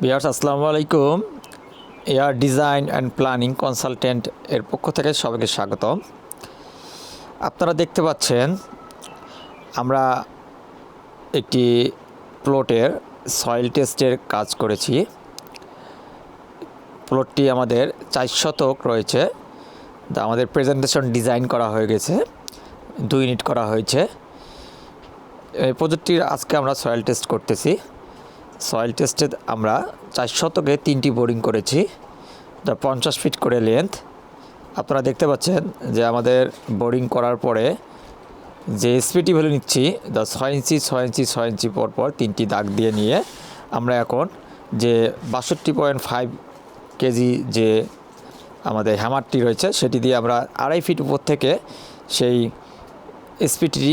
বিয়ার্স আসসালামু আলাইকুম। Air design and planning consultant এর পক্ষ থেকে সবাইকে স্বাগতম। আপনারা দেখতে পাচ্ছেন, আমরা একটি প্লটের সয়েল টেস্টের কাজ করেছি। প্লটটি আমাদের চার শতক রয়েছে। তা আমাদের প্রেজেন্টেশন ডিজাইন করা হয়ে গেছে, দুই ইউনিট করা হয়েছে। এই প্রজেক্টটির আজকে আমরা সয়েল টেস্ট করতেছি। সয়েল টেস্টে আমরা চার শতকে তিনটি বোরিং করেছি, যা পঞ্চাশ ফিট করে লেন্থ আপনারা দেখতে পাচ্ছেন যে আমাদের বোরিং করার পরে যে এসপিটি ভ্যালু নিচ্ছি দা ছয় ইঞ্চি ছয় ইঞ্চি ছয় ইঞ্চি পর পর তিনটি দাগ দিয়ে নিয়ে আমরা এখন যে বাষট্টি পয়েন্ট ফাইভ কেজি যে আমাদের হ্যামারটি রয়েছে, সেটি দিয়ে আমরা আড়াই ফিট উপর থেকে সেই এসপিটির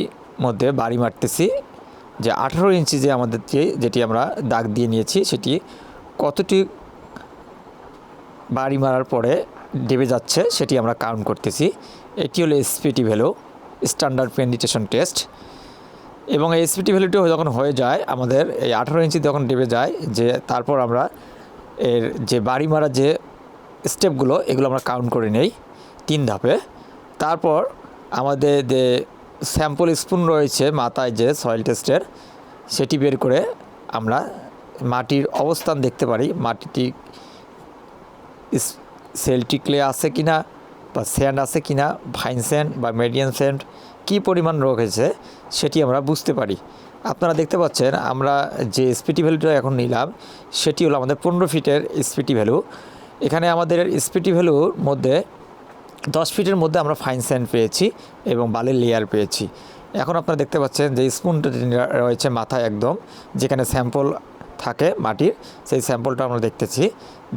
মধ্যে বাড়ি মারতেছি। যে আঠারো ইঞ্চি যে আমাদের যে, যেটি আমরা দাগ দিয়ে নিয়েছি, সেটি কতটি বাড়ি মারার পরে ডেবে যাচ্ছে, সেটি আমরা কাউন্ট করতেছি। এটি হলো SPT value standard penetration test এবং এই এসপিটি ভ্যালুটি যখন হয়ে যায়, আমাদের এই আঠারো ইঞ্চি যখন ডেবে যায়, যে তারপর আমরা এর যে বাড়ি মারা যে স্টেপগুলো এগুলো আমরা কাউন্ট করে নেই, তিন ধাপে। তারপর আমাদের যে স্যাম্পল স্পুন রয়েছে মাথায় যে সয়েল টেস্টের, সেটি বের করে আমরা মাটির অবস্থান দেখতে পারি। মাটিটি সেলটি ক্লে আছে কি না বা স্যান্ড আছে কি না ফাইন স্যান্ড বা মিডিয়াম স্যান্ড, কী পরিমাণ রোগ হয়েছে সেটি আমরা বুঝতে পারি। আপনারা দেখতে পাচ্ছেন, আমরা যে স্পিটি ভ্যালুটা এখন নিলাম, সেটি হলো আমাদের পনেরো ফিটের স্পিটি ভ্যালু এখানে আমাদের স্পিটি ভ্যালুর মধ্যে দশ ফিটের মধ্যে আমরা ফাইন স্যান্ড পেয়েছি এবং বালির লেয়ার পেয়েছি। এখন আপনারা দেখতে পাচ্ছেন যে স্পুনটা রয়েছে মাথায় একদম, যেখানে স্যাম্পল থাকে মাটির, সেই স্যাম্পলটা আমরা দেখতেছি।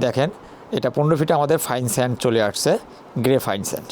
দেখেন, এটা পনেরো ফিটে আমাদের ফাইন স্যান্ড চলে আসছে গ্রে ফাইন স্যান্ড